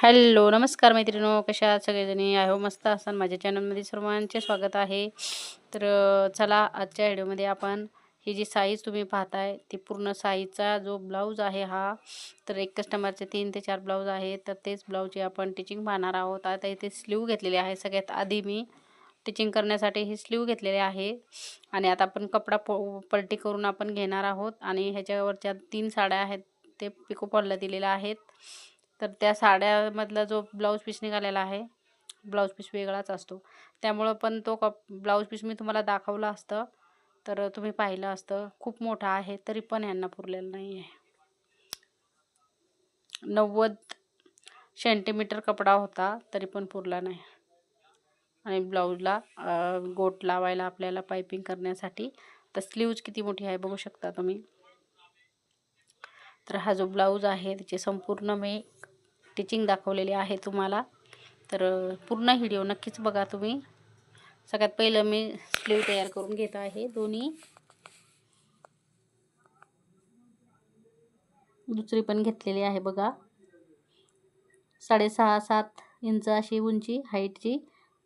Hello नमस्कार मैत्रिणो कशा आहात सगळेजणी? आय हो मस्त असाल. माझ्या चॅनलमध्ये सर्वांचे स्वागत आहे. तर चला आजच्या व्हिडिओमध्ये आपण ही जी साईज तुम्ही पाहताय ती पूर्ण साईजचा जो ब्लाऊज आहे हा तर एक कस्टमरचे तीन ते चार ब्लाऊज आहे. तर तेच ब्लाऊजची आपण टिचिंग पाहणार आहोत. आता इथे स्लीव घेतलेली आहे. सगळ्यात आधी मी टिचिंग करण्यासाठी ही स्लीव घेतलेली आहे. आणि आता आपण कपडा प पलटी करून आपण घेणार आहोत. आणि ह्याच्यावरच्या तीन साड्या आहेत ते पिको फॉलला दिलेल्या आहेत. तर त्या साड्यामधला जो ब्लाऊज पीस निघालेला आहे ब्लाऊज पीस वेगळाच असतो. त्यामुळं पण तो कप ब्लाऊज पीस मी तुम्हाला दाखवलं असतं तर तुम्ही पाहिलं असतं. खूप मोठा आहे तरी पण यांना पुरलेलं नाही आहे. नव्वद सेंटीमीटर कपडा होता तरी पण पुरला नाही. आणि ब्लाऊजला गोट लावायला आपल्याला पायपिंग करण्यासाठी तर स्लीव्ज किती मोठी आहे बघू शकता तुम्ही. तर हा जो ब्लाऊज आहे त्याचे संपूर्ण मी स्टिचिंग दाखवलेली आहे तुम्हाला. तर पूर्ण व्हिडिओ नक्कीच बघा तुम्ही. सगळ्यात पहिलं मी स्लीव तयार करून घेत आहे दोन्ही. दुसरी पण घेतलेली आहे बघा. साडेसहा सात इंच अशी उंची हाईटची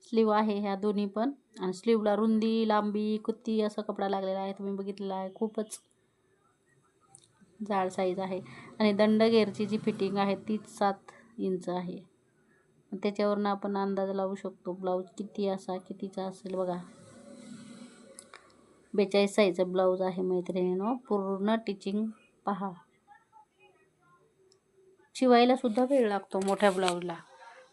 स्लीव आहे ह्या दोन्ही पण. आणि स्लीवला रुंदी लांबी कुत्ती असा कपडा लागलेला आहे तुम्ही बघितलेला आहे खूपच. जाड साईज आहे. आणि दंडगेरची जी फिटिंग आहे तीच सात इंच आहे. त्याच्यावरनं आपण अंदाज लावू शकतो. ब्लाऊज किती असा कितीचा असेल बघा. बेचाळीस साईजचा ब्लाऊज आहे मैत्रिणीनं. पूर्ण टिचिंग पहा. शिवायला सुद्धा वेळ लागतो मोठ्या ब्लाऊजला.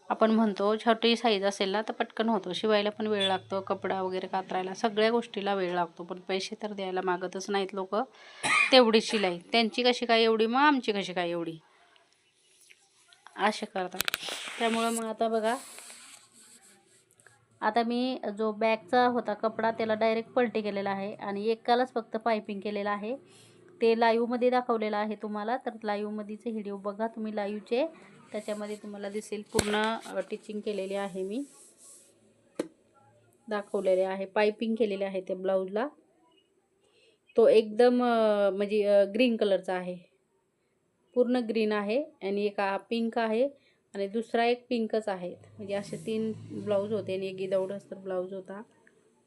आपण म्हणतो छोटी साईज असेल ना तर पटकन होतो. शिवायला पण वेळ लागतो. कपडा वगैरे कातरायला सगळ्या गोष्टीला वेळ लागतो. पण पैसे तर द्यायला मागतच नाहीत लोक. तेवढी शिलाई. त्यांची कशी काय एवढी? मग आमची कशी काय एवढी? असे करतात. त्यामुळं मग आता बघा आता मी जो बॅगचा होता कपडा त्याला डायरेक्ट पलटी केलेला आहे आणि एकालाच फक्त पायपिंग केलेलं आहे. ते लाईव्हमध्ये दाखवलेलं आहे तुम्हाला. तर लाईव्हमध्येचे व्हिडिओ बघा तुम्ही लाईव्हचे त्याच्यामध्ये तुम्हाला दिसेल पूर्ण टिचिंग केलेली आहे मी. दाखवलेले आहे पायपिंग केलेले आहे त्या ब्लाऊजला तो एकदम म्हणजे ग्रीन कलरचा आहे. पूर्ण ग्रीन आहे आणि एक पिंक आहे आणि दुसरा एक पिंकच आहे म्हणजे असे तीन ब्लाऊज होते आणि एक गिदौड असतं ब्लाऊज होता.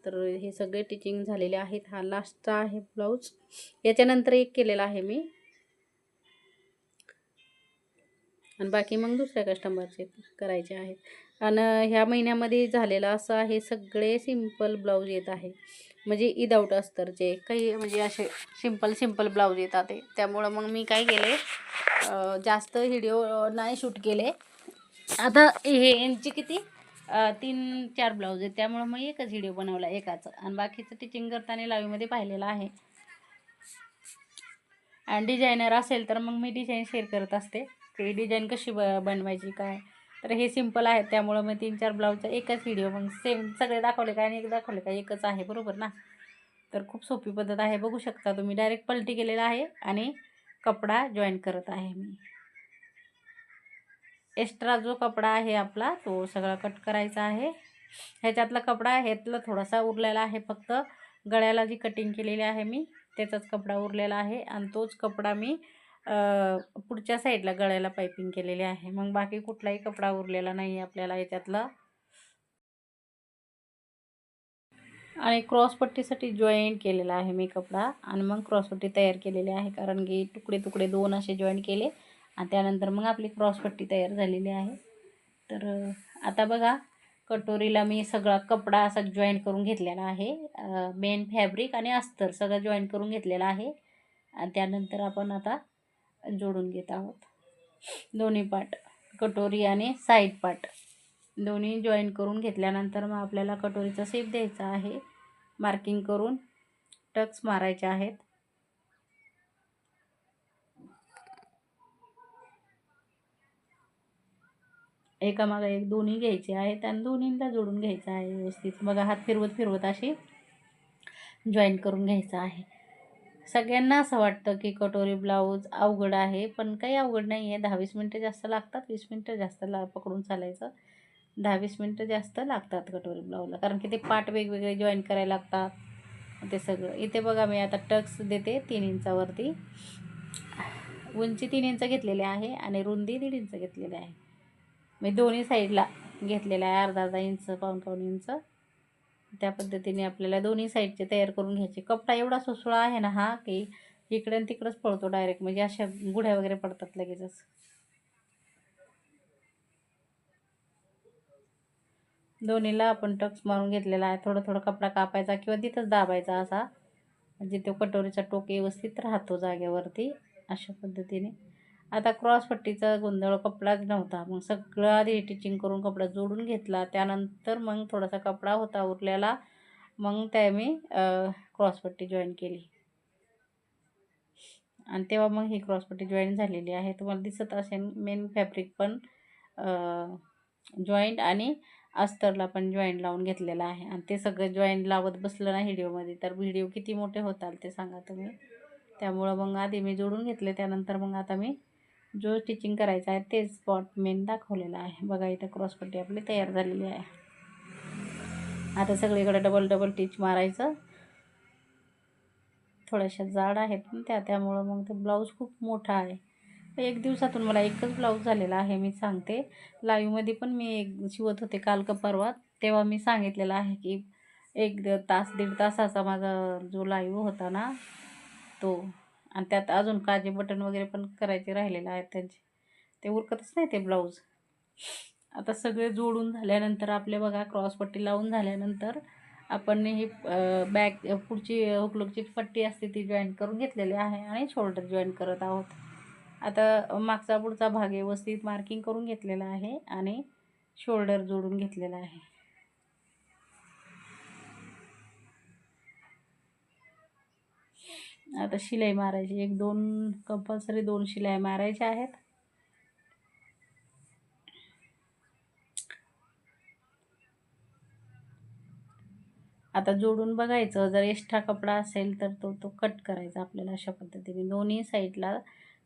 तर हे सगळे टिचिंग झालेले आहेत. हा लास्टचा आहे ब्लाऊज. याच्यानंतर एक केलेला आहे मी. आणि बाकी मग दुसऱ्या कस्टमरचे करायचे आहेत. आणि ह्या महिन्यामध्ये झालेलं असं आहे सगळे सिंपल ब्लाऊज येत आहे. म्हणजे इदाऊट अस्तरचे काही म्हणजे असे सिंपल सिंपल ब्लाऊज येतात ते. त्यामुळं मग मी काय केले जास्त व्हिडिओ नाही शूट केले. आता हे यांची किती? तीन चार ब्लाऊज आहेत. त्यामुळं मग एकच व्हिडिओ बनवला एकाचं. आणि बाकीचं टिचिंग करताना लाईव्हमध्ये पाहिलेलं आहे. आणि डिझायनर असेल तर मग मी डिझाईन शेअर करत असते. की डिझाईन कशी ब बनवायची काय? तर हे सिंपल आहेत त्यामुळं मग तीन चार ब्लाऊजचा एकच व्हिडिओ मग सेम सगळे दाखवले काय आणि एक दाखवले काय एकच आहे बरोबर ना? तर खूप सोपी पद्धत आहे. बघू शकता तुम्ही डायरेक्ट पलटी केलेला आहे आणि कपडा जॉईन करत आहे मी. एक्स्ट्रा जो कपडा आहे आपला तो सगळा कट करायचा आहे. ह्याच्यातला कपडा ह्यातला थोडासा उरलेला आहे फक्त. गळ्याला जी कटिंग केलेली आहे मी त्याचाच कपडा उरलेला आहे आणि तोच कपडा मी पुढच्या साईडला गळ्याला पायपिंग केलेली आहे. मग बाकी कुठलाही कपडा उरलेला नाही आहे आपल्याला याच्यातला आणि क्रॉसपट्टीसाठी जॉईंट केलेला आहे मी कपडा. आणि मग क्रॉसपट्टी तयार केलेली आहे. कारण की तुकडे तुकडे दोन असे जॉईंट केले. आणि त्यानंतर मग आपली क्रॉसपट्टी तयार झालेली आहे. तर आता बघा कटोरीला मी सगळा कपडा असा जॉईंट करून घेतलेला आहे. मेन फॅब्रिक आणि अस्तर सगळं जॉईंट करून घेतलेलं आहे. आणि त्यानंतर आपण आता जोडून घेत आहोत. दोन्ही पार्ट कटोरी आणि साईड पाट दोन्ही जॉईन करून घेतल्यानंतर मग आपल्याला कटोरीचा शेप द्यायचा आहे. मार्किंग करून टक्स मारायचे आहेत. एकामागे एक दोन्ही घ्यायचे आहेत आणि दोन्हींना जोडून घ्यायचं आहे व्यवस्थित. बघा हात फिरवत फिरवत अशी जॉईन करून घ्यायचं आहे. सगळ्यांना असं वाटतं की कटोरी ब्लाऊज अवघड आहे पण काही अवघड नाही आहे. दहा वीस मिनटं जास्त लागतात वीस मिनटं जास्त ला पकडून चालायचं. दहा वीस मिनटं जास्त लागतात कटोरी ब्लाऊजला कारण की ते पार्ट वेगवेगळे जॉईन करायला लागतात. ते सगळं. इथे बघा मी आता टक्स देते तीन इंचावरती. उंची तीन इंच घेतलेली आहे आणि रुंदी दीड इंच घेतलेली आहे. मी दोन्ही साईडला घेतलेला आहे अर्धा अर्धा इंच पाऊन पाऊन इंच. त्या पद्धतीने आपल्याला दोन्ही साईडचे तयार करून घ्यायचे. कपडा एवढा सुसळा आहे ना हा की इकडे आणि तिकडंच पळतो डायरेक्ट म्हणजे अशा गुढ्या वगैरे पडतात लगेचच. दोन्हीला आपण टक्स मारून घेतलेला आहे. थोडं थोडं कपडा कापायचा किंवा तिथंच दाबायचा असा. म्हणजे तो कटोरीचा टोक व्यवस्थित राहतो जागेवरती अशा पद्धतीने. आता क्रॉसपट्टीचा गोंधळ कपडाच नव्हता. मग सगळं आधी टिचिंग करून कपडा जोडून घेतला. त्यानंतर मग थोडासा कपडा होता उरलेला. मग त्या मी क्रॉसपट्टी जॉईन केली. आणि तेव्हा मग ही क्रॉसपट्टी जॉईन झालेली आहे. तुम्हाला दिसत असेल मेन फॅब्रिक पण जॉईंट आणि अस्तरला पण जॉईंट लावून घेतलेला आहे. आणि ते सगळं जॉईंट लावत बसलं ना व्हिडिओमध्ये तर व्हिडिओ किती मोठे होतात ते सांगा तुम्ही. त्यामुळं मग आधी मी जोडून घेतले. त्यानंतर मग आता मी जो स्टिचिंग करायचा आहे तेच स्पॉट मेन दाखवलेला आहे. बघा इथं क्रॉसपट्टी आपली तयार झालेली आहे. आता सगळीकडे डबल डबल टिच मारायचं. थोड्याशा जाड आहेत पण त्या त्यामुळं मग ते ब्लाऊज खूप मोठा आहे. एक दिवसातून मला एकच ब्लाऊज झालेला आहे मी सांगते. लाईव्हमध्ये पण मी एक शिवत होते काल का परवा. तेव्हा मी सांगितलेलं आहे की एक तास दीड तासाचा माझा जो लाईव्ह होता ना तो आणि त्यात अजून काजे बटन वगैरे पण करायचे राहिलेले आहेत त्यांचे. ते उरकतच नाही ते ब्लाऊज. आता सगळे जोडून झाल्यानंतर आपले बघा क्रॉसपट्टी लावून झाल्यानंतर आपण ही बॅक पुढची हुकलुकची पट्टी असते ती जॉईन करून घेतलेली आहे आणि शोल्डर जॉईन करत आहोत. आता मागचा पुढचा भाग व्यवस्थित मार्किंग करून घेतलेला आहे आणि शोल्डर जोडून घेतलेला आहे. आता शिलाई मारायची. एक दोन कंपल्सरी दोन शिलाई मारायच्या आहेत. आता जोडून बघायचं. जर एक्स्ट्रा कपडा असेल तर तो तो कट करायचा आपल्याला अशा पद्धतीने. दोन्ही साईडला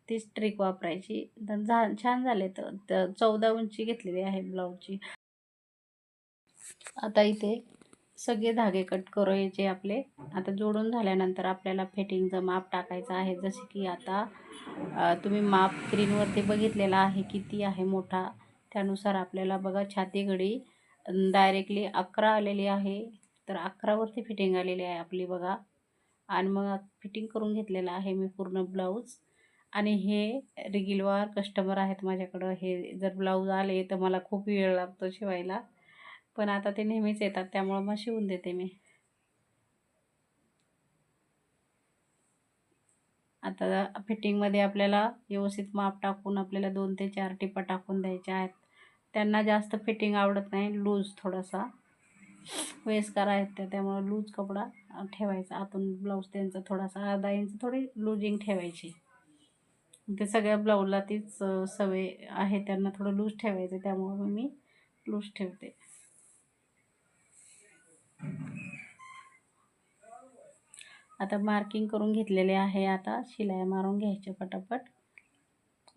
तीच ट्रिक वापरायची. तर झा छान झाले तर. चौदा उंची घेतलेली आहे ब्लाऊजची आता इथे सगळे धागे कट करायचे आपले. आता जोडून झाल्यानंतर आपल्याला फिटिंगचं माप टाकायचं आहे. जसे की आता तुम्ही माप स्क्रीनवरती बघितलेला आहे किती आहे मोठा. त्यानुसार आपल्याला बघा छाती घडी डायरेक्टली अकरा आलेली आहे. तर अकरावरती फिटिंग आलेली आहे आपली बघा. आणि मग फिटिंग करून घेतलेलं आहे मी पूर्ण ब्लाऊज. आणि हे रेग्युलर कस्टमर आहेत माझ्याकडं. हे जर ब्लाऊज आले तर मला खूप वेळ लागतो शिवायला. पण आता ते नेहमीच येतात त्यामुळं मग शिवून देते मी. आता फिटिंगमध्ये आपल्याला व्यवस्थित माप टाकून आपल्याला दोन ते चार टिपा टाकून द्यायच्या आहेत. त्यांना जास्त फिटिंग आवडत नाही लूज थोडासा. वयस्कर आहेत त्या त्यामुळं लूज कपडा ठेवायचा. आतून ब्लाऊज त्यांचा थोडासा अर्धा इंच थोडी लूजिंग ठेवायची. ते सगळ्या ब्लाऊजला तीच सवय आहे त्यांना थोडं लूज ठेवायचं त्यामुळं मी लूज ठेवते. आता मार्किंग करून घेतलेले आहे आता. शिलाई मारून घ्यायचे पटापट.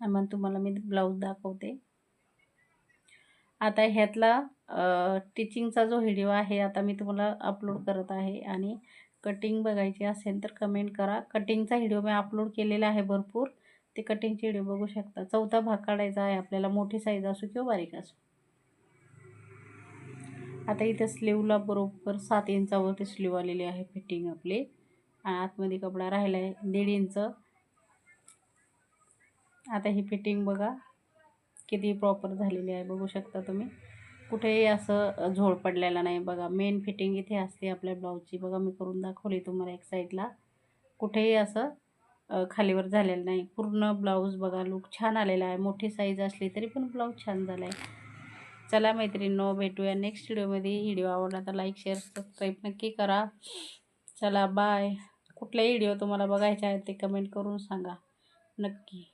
मग तुम्हाला मी ब्लाऊज दाखवते. आता ह्यातला टिचिंगचा जो व्हिडिओ आहे आता मी तुम्हाला अपलोड करत आहे. आणि कटिंग बघायची असेल तर कमेंट करा. कटिंगचा व्हिडिओ मी अपलोड केलेला आहे भरपूर. ते कटिंगचे व्हिडिओ बघू शकता. चौथा भाग काढायचा आहे आपल्याला. मोठी साईज असो किंवा बारीक असो. आता इथं स्लीवला बरोबर सात इंचावरती स्लीव आलेली आहे फिटिंग आपली. आणि आतमध्ये कपडा राहिला आहे दीड इंच. आता ही फिटिंग बघा किती प्रॉपर झालेली आहे बघू शकता तुम्ही. कुठेही असं झोळ पडलेला नाही बघा. मेन फिटिंग इथे असते आपल्या ब्लाऊजची बघा मी करून दाखवली तुम्हाला एक साईडला कुठेही असं खालीवर झालेलं नाही. पूर्ण ब्लाऊज बघा लुक छान आलेला आहे. मोठी साईज असली तरी पण ब्लाऊज छान झाला आहे चला मैत्रिणींनो भेटूया नेक्स्ट व्हिडिओमध्ये. व्हिडिओ आवडला तर लाईक शेअर सबस्क्राईब नक्की करा. चला बाय कुठलाही व्हिडिओ तुम्हाला बघायचे आहेत ते कमेंट करून सांगा. नक्की.